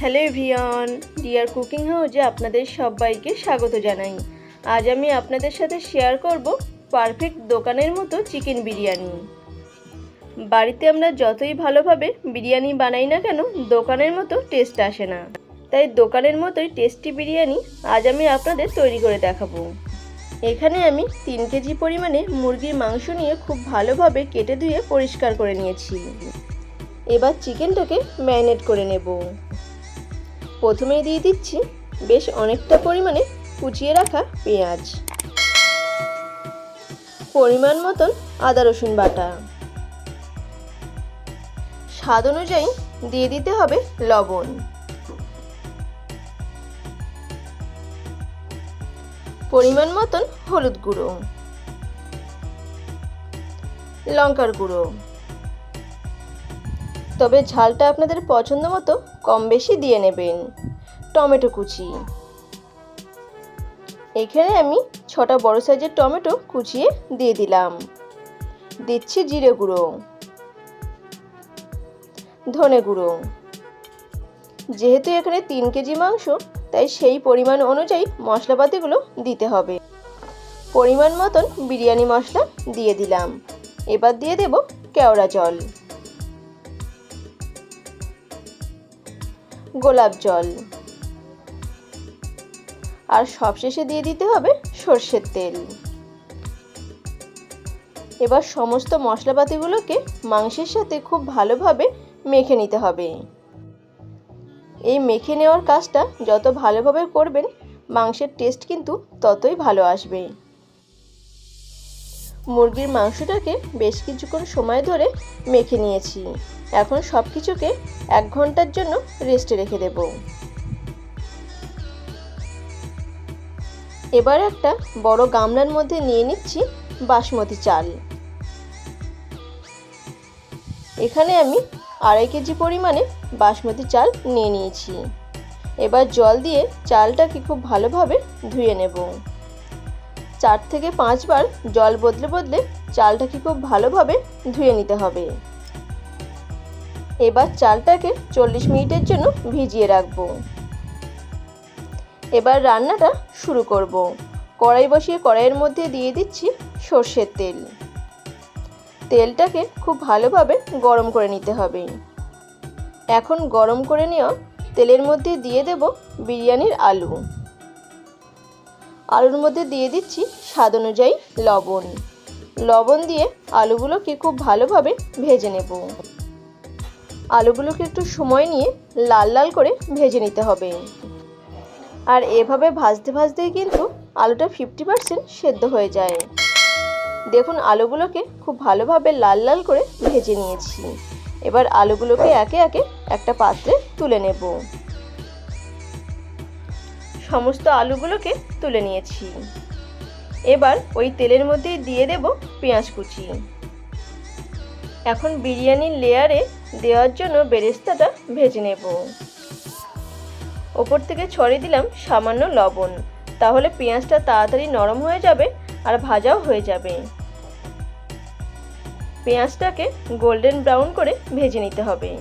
Hello everyone deer cooking হাউজে আপনাদের সবাইকে স্বাগত জানাই। আজ আমি আপনাদের সাথে শেয়ার করব পারফেক্ট দোকানের মতো চিকেন বিরিয়ানি। বাড়িতে আমরা যতই ভালোভাবে বিরিয়ানি বানাই না কেন, দোকানের মতো টেস্ট আসে না। তাই দোকানের মতোই টেস্টি বিরিয়ানি আজ আমি আপনাদের তৈরি করে দেখাবো। এখানে আমি তিন কেজি পরিমাণে মুরগির মাংস নিয়ে খুব ভালোভাবে কেটে ধুয়ে পরিষ্কার করে নিয়েছি। এবার চিকেনটাকে ম্যারিনেট করে নেব। প্রথমেই দিয়ে দিচ্ছি বেশ অনেকটা পরিমাণে কুচিয়ে রাখা পেঁয়াজ। পরিমাণ মতন আদা রসুন বাটা। স্বাদ অনুযায়ী দিয়ে দিতে হবে লবণ। পরিমাণ মতন হলুদ গুঁড়ো। লঙ্কার গুঁড়ো। তবে ঝালটা আপনাদের পছন্দ মতো কম বেশি দিয়ে নেবেন। টমেটো কুচি। এখানে আমি ছটা বড় সাইজের টমেটো কুচিয়ে দিয়ে দিলাম। দিচ্ছি জিরে গুঁড়ো। ধনে গুঁড়ো। যেহেতু এখানে তিন কেজি মাংস, তাই সেই পরিমাণ অনুযায়ী মশলাপাতিগুলো দিতে হবে। পরিমাণ মতন বিরিয়ানি মশলা দিয়ে দিলাম। এবার দিয়ে দেব কেওড়া জল। গোলাপ জল। আর সবশেষে দিয়ে দিতে হবে সর্ষের তেল। এবার সমস্ত মশলাপাতিগুলোকে মাংসের সাথে খুব ভালোভাবে মেখে নিতে হবে। এই মেখে নেওয়ার কাজটা যত ভালোভাবে করবেন, মাংসের টেস্ট কিন্তু ততই ভালো আসবে। মুরগির মাংসটাকে বেশ কিছুক্ষণ সময় ধরে মেখে নিয়েছি। এখন সব কিছুকে এক ঘণ্টার জন্য রেস্টে রেখে দেব। এবার একটা বড় গামলার মধ্যে নিয়ে নিচ্ছি বাসমতি চাল। এখানে আমি আড়াই কেজি পরিমাণে বাসমতি চাল নিয়ে নিয়েছি। এবার জল দিয়ে চালটাকে খুব ভালোভাবে ধুয়ে নেব। চার থেকে পাঁচবার জল বদলে বদলে চালটাকে খুব ভালোভাবে ধুয়ে নিতে হবে। এবার চালটাকে চল্লিশ মিনিটের জন্য ভিজিয়ে রাখব। এবার রান্নাটা শুরু করব। কড়াই বসিয়ে কড়াইয়ের মধ্যে দিয়ে দিচ্ছি সর্ষের তেল। তেলটাকে খুব ভালোভাবে গরম করে নিতে হবে। এখন গরম করে নেওয়া তেলের মধ্যে দিয়ে দেব বিরিয়ানির আলু। আলুর মধ্যে দিয়ে দিচ্ছি স্বাদ অনুযায়ী লবণ। লবণ দিয়ে আলুগুলোকে খুব ভালোভাবে ভেজে নেব। আলুগুলোকে একটু সময় নিয়ে লাল লাল করে ভেজে নিতে হবে। আর এভাবে ভাজতে ভাজতেই কিন্তু আলুটা ফিফটি পারসেন্ট সেদ্ধ হয়ে যায়। দেখুন, আলুগুলোকে খুব ভালোভাবে লাল লাল করে ভেজে নিয়েছি। এবার আলুগুলোকে একে একে একটা পাত্রে তুলে নেব। সমস্ত আলুগুলোকে তুলে নিয়েছি। এবার ওই তেলের মধ্যেই দিয়ে দেব পেঁয়াজ কুচি। এখন বিরিয়ানির লেয়ারে দেওয়ার জন্য বেরেস্তাটা ভেজে নেব। ওপর থেকে ছড়িয়ে দিলাম সামান্য লবণ। তাহলে পেঁয়াজটা তাড়াতাড়ি নরম হয়ে যাবে আর ভাজাও হয়ে যাবে। পেঁয়াজটাকে গোল্ডেন ব্রাউন করে ভেজে নিতে হবে।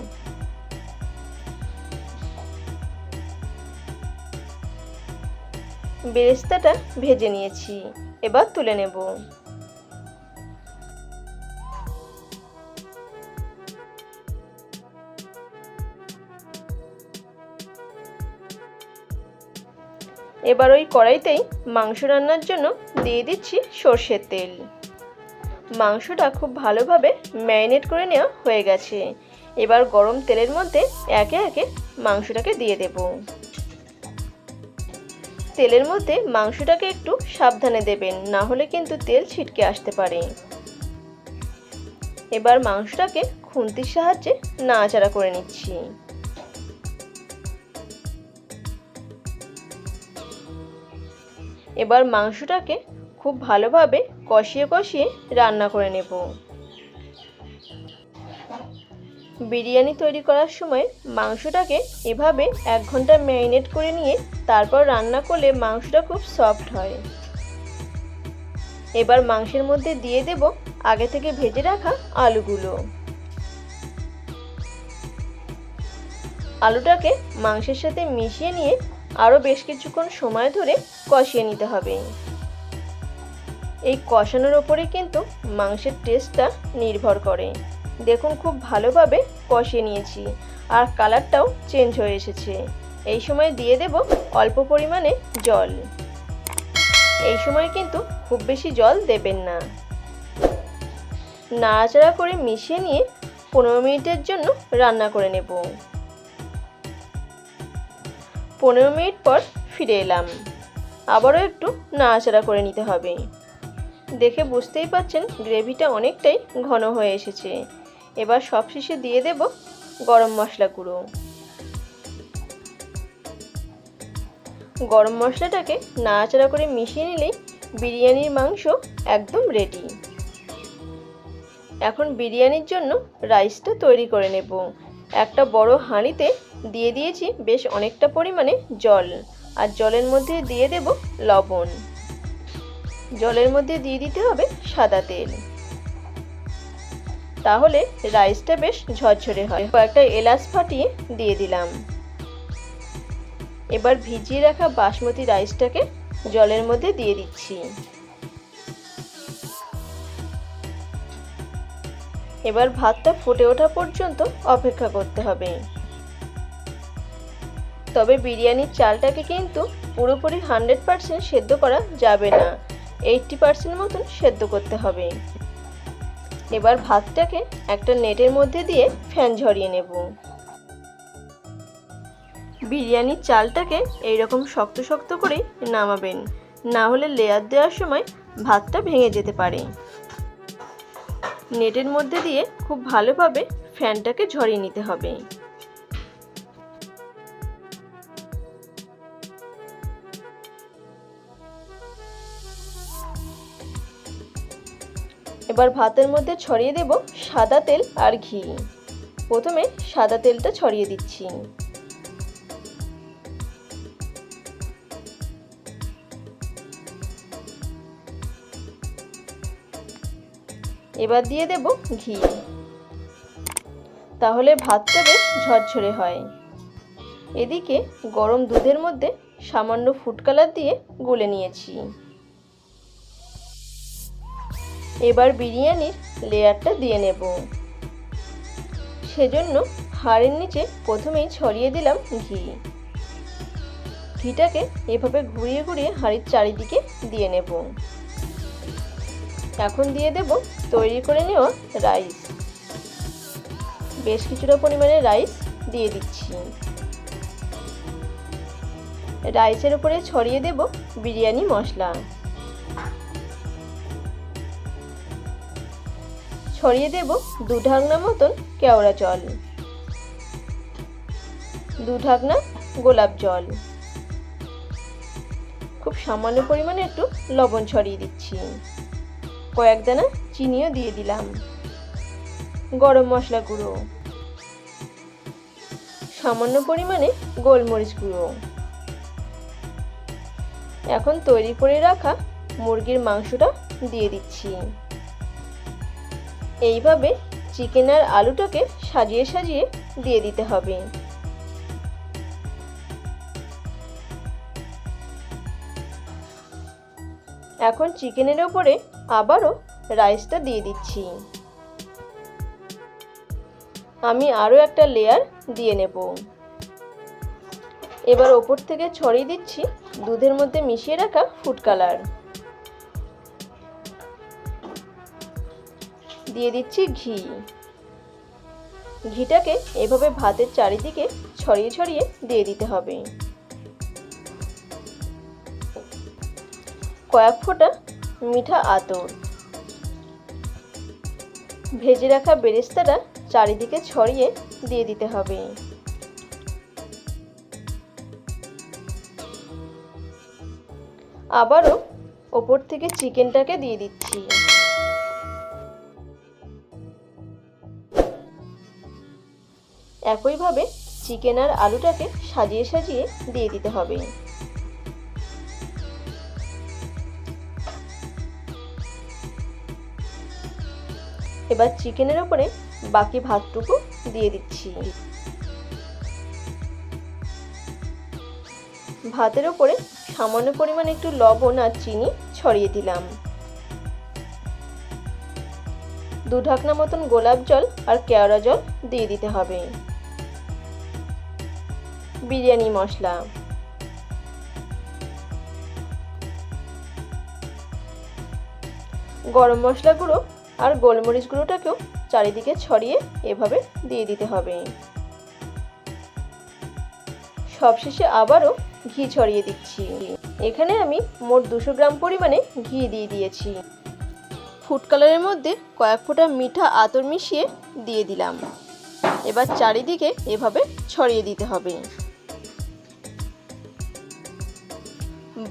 বেরেস্তাটা ভেজে নিয়েছি। এবার তুলে নেব। এবার ওই কড়াইতেই মাংস রান্নার জন্য দিয়ে দিচ্ছি সর্ষের তেল। মাংসটা খুব ভালোভাবে ম্যারিনেট করে নেওয়া হয়ে গেছে। এবার গরম তেলের মধ্যে একে একে মাংসটাকে দিয়ে দেব। তেলের মধ্যে মাংসটাকে একটু সাবধানে দেবেন, না হলে কিন্তু তেল ছিটকে আসতে পারে। এবার মাংসটাকে খুন্তির সাহায্যে নাড়াচাড়া করে নিচ্ছি। এবার মাংসটাকে খুব ভালোভাবে কষিয়ে কষিয়ে রান্না করে নেব। বিরিয়ানি তৈরি করার সময় মাংসটাকে এভাবে এক ঘণ্টা ম্যারিনেট করে নিয়ে তারপর রান্না করলে মাংসটা খুব সফট হয়। এবার মাংসের মধ্যে দিয়ে দেব আগে থেকে ভেজে রাখা আলুগুলো। আলুটাকে মাংসের সাথে মিশিয়ে নিয়ে আরও বেশ কিছুক্ষণ সময় ধরে কষিয়ে নিতে হবে। এই কষানোর ওপরে কিন্তু মাংসের টেস্টটা নির্ভর করে। দেখুন, খুব ভালোভাবে কষিয়ে নিয়েছি আর কালারটাও চেঞ্জ হয়ে এসেছে। এই সময় দিয়ে দেব অল্প পরিমাণে জল। এই সময় কিন্তু খুব বেশি জল দেবেন না। নাড়াচাড়া করে মিশিয়ে নিয়ে পনেরো মিনিটের জন্য রান্না করে নেব। পনেরো মিনিট পর ফিরে এলাম। আবারও একটু নাড়াচাড়া করে নিতে হবে। দেখে বুঝতেই পাচ্ছেন গ্রেভিটা অনেকটাই ঘন হয়ে এসেছে। এবার সব শেষে দিয়ে দেব গরম মশলা গুঁড়ো। গরম মশলাটাকে নাড়াচাড়া করে মিশিয়ে নিলেই বিরিয়ানির মাংস একদম রেডি এখন বিরিয়ানির জন্য রাইসটা তৈরি করে নেব। একটা বড় হাঁড়িতে দিয়ে দিয়েছি বেশ অনেকটা পরিমাণে জল। আর জলের মধ্যে দিয়ে দেব লবণ। জলের মধ্যে দিয়ে দিতে হবে সাদা তেল। তাহলে রাইসটা বেশ ঝরঝরে হয়। কয়েকটা এলাচ ফাটিয়ে দিয়ে দিলাম। এবার ভিজিয়ে রাখা বাসমতি রাইসটাকে জলের মধ্যে দিয়ে দিচ্ছি। এবার ভাতটা ফুটে ওঠা পর্যন্ত অপেক্ষা করতে হবে। তবে বিরিয়ানির চালটাকে কিন্তু পুরোপুরি হান্ড্রেড পারসেন্ট সেদ্ধ করা যাবে না। এইটটি পারসেন্ট মতন সেদ্ধ করতে হবে। এবার ভাতটাকে একটা নেটের মধ্যে দিয়ে ফ্যান ঝরিয়ে নেব। বিরিয়ানির চালটাকে এইরকম শক্ত শক্ত করেই নামাবেন। না হলে লেয়ার দেওয়ার সময় ভাতটা ভেঙে যেতে পারে। নেটের মধ্যে দিয়ে খুব ভালোভাবে ফ্যানটাকে ঝরিয়ে নিতে হবে। এবার ভাতের মধ্যে ছড়িয়ে দেব সাদা তেল আর ঘি। প্রথমে সাদা তেলটা ছড়িয়ে দিচ্ছি। এবার দিয়ে দেব ঘি। তাহলে ভাতটা বেশ ঝরঝরে হয়। এদিকে গরম দুধের মধ্যে সামান্য ফুড কালার দিয়ে গুলে নিয়েছি। এবার বিরিয়ানির লেয়ারটা দিয়ে নেব। সেজন্য হাড়ের নিচে প্রথমেই ছড়িয়ে দিলাম ঘি। ঘিটাকে এভাবে ঘুরিয়ে ঘুরিয়ে হাঁড়ির চারিদিকে দিয়ে নেব। এখন দিয়ে দেব তৈরি করে নেওয়া রাইস। বেশ কিছুটা পরিমাণে রাইস দিয়ে দিচ্ছি। রাইসের উপরে ছড়িয়ে দেব বিরিয়ানি মশলা। ছড়িয়ে দেব দু ঢাকনা মতন কেওড়া জল। দু ঢাকনা গোলাপ জল। খুব সামান্য পরিমাণে একটু লবণ ছড়িয়ে দিচ্ছি। কয়েক দানা চিনিও দিয়ে দিলাম। গরম মশলা গুঁড়ো। সামান্য পরিমাণে গোলমরিচ গুঁড়ো। এখন তৈরি করে রাখা মুরগির মাংসটা দিয়ে দিচ্ছি। এইভাবে চিকেন আর আলুটাকে সাজিয়ে সাজিয়ে দিয়ে দিতে হবে। এখন চিকেনের ওপরে আবারও রাইসটা দিয়ে দিচ্ছি। আমি আরও একটা লেয়ার দিয়ে নেব। এবার ওপর থেকে ছড়িয়ে দিচ্ছি দুধের মধ্যে মিশিয়ে রাখা ফুড কালার দিয়ে দিচ্ছি ঘি। ঘিটাকে এভাবে ভাতের চারিদিকে ছড়িয়ে ছড়িয়ে দিয়ে দিতে হবে। কয়েক ফোঁটা মিঠা আতর। ভেজে রাখা বেরেস্তাটা চারিদিকে ছড়িয়ে দিয়ে দিতে হবে। আবারও ওপর থেকে চিকেনটাকে দিয়ে দিচ্ছি। একইভাবে চিকেন আর আলুটাকে সাজিয়ে সাজিয়ে দিয়ে দিতে হবে। এবার চিকেনের ওপরে বাকি ভাতটুকু দিয়ে দিচ্ছি। ভাতের ওপরে সামান্য পরিমাণ একটু লবণ আর চিনি ছড়িয়ে দিলাম। দু ঢাকনা মতন গোলাপ জল আর কেওড়া জল দিয়ে দিতে হবে। বিরিয়ানি মশলা। গরম মশলা গুঁড়ো আর গোলমরিচ গুঁড়োটাকেও চারিদিকে ছড়িয়ে এভাবে দিয়ে দিতে হবে। সবশেষে আবারও ঘি ছড়িয়ে দিচ্ছি। এখানে আমি মোট দুশো গ্রাম পরিমাণে ঘি দিয়ে দিয়েছি। ফুড কালারের মধ্যে কয়েক ফোঁটা মিঠা আতর মিশিয়ে দিয়ে দিলাম। এবার চারিদিকে এভাবে ছড়িয়ে দিতে হবে।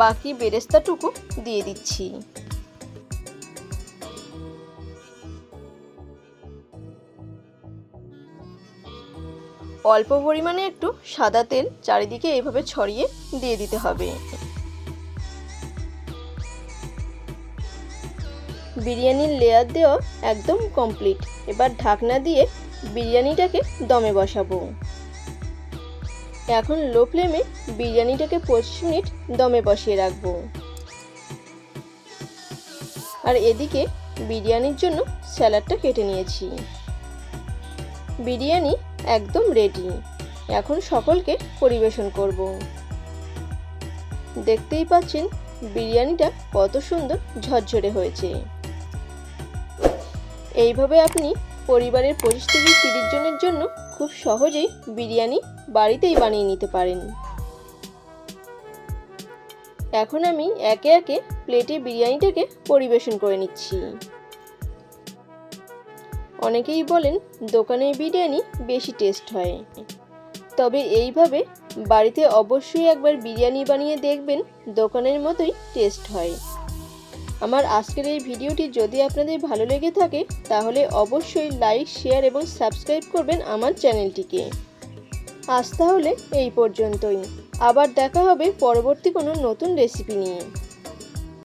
বাকি বেরেস্তাটুকু দিয়ে দিচ্ছি। অল্প পরিমাণে একটু সাদা তেল চারিদিকে এইভাবে ছড়িয়ে দিয়ে দিতে হবে। বিরিয়ানির লেয়ার দেওয়া একদম কমপ্লিট এবার ঢাকনা দিয়ে বিরিয়ানিটাকে দমে বসাবো। এখন লো ফ্লেমে বিরিয়ানিটাকে পঁচিশ মিনিট দমে বসিয়ে রাখব। আর এদিকে বিরিয়ানির জন্য স্যালাডটা কেটে নিয়েছি। বিরিয়ানি একদম রেডি এখন সকলকে পরিবেশন করব। দেখতেই পাচ্ছেন বিরিয়ানিটা কত সুন্দর ঝরঝরে হয়েছে। এইভাবে আপনি পরিবারের পঁচিশ থেকে তিরিশ জনের জন্য খুব সহজেই বিরিয়ানি বাড়িতেই বানিয়ে নিতে পারেন। এখন আমি একে একে প্লেটে বিরিয়ানিটাকে পরিবেশন করে নিচ্ছি। অনেকেই বলেন, দোকানের বিরিয়ানি বেশি টেস্ট হয়। তবে এইভাবে বাড়িতে অবশ্যই একবার বিরিয়ানি বানিয়ে দেখবেন, দোকানের মতোই টেস্ট হয়। আমার আজকের এই ভিডিওটি যদি আপনাদের ভালো লেগে থাকে, তাহলে অবশ্যই লাইক, শেয়ার এবং সাবস্ক্রাইব করবেন আমার চ্যানেলটিকে। আজ তাহলে এই পর্যন্তই। আবার দেখা হবে পরবর্তী কোনো নতুন রেসিপি নিয়ে।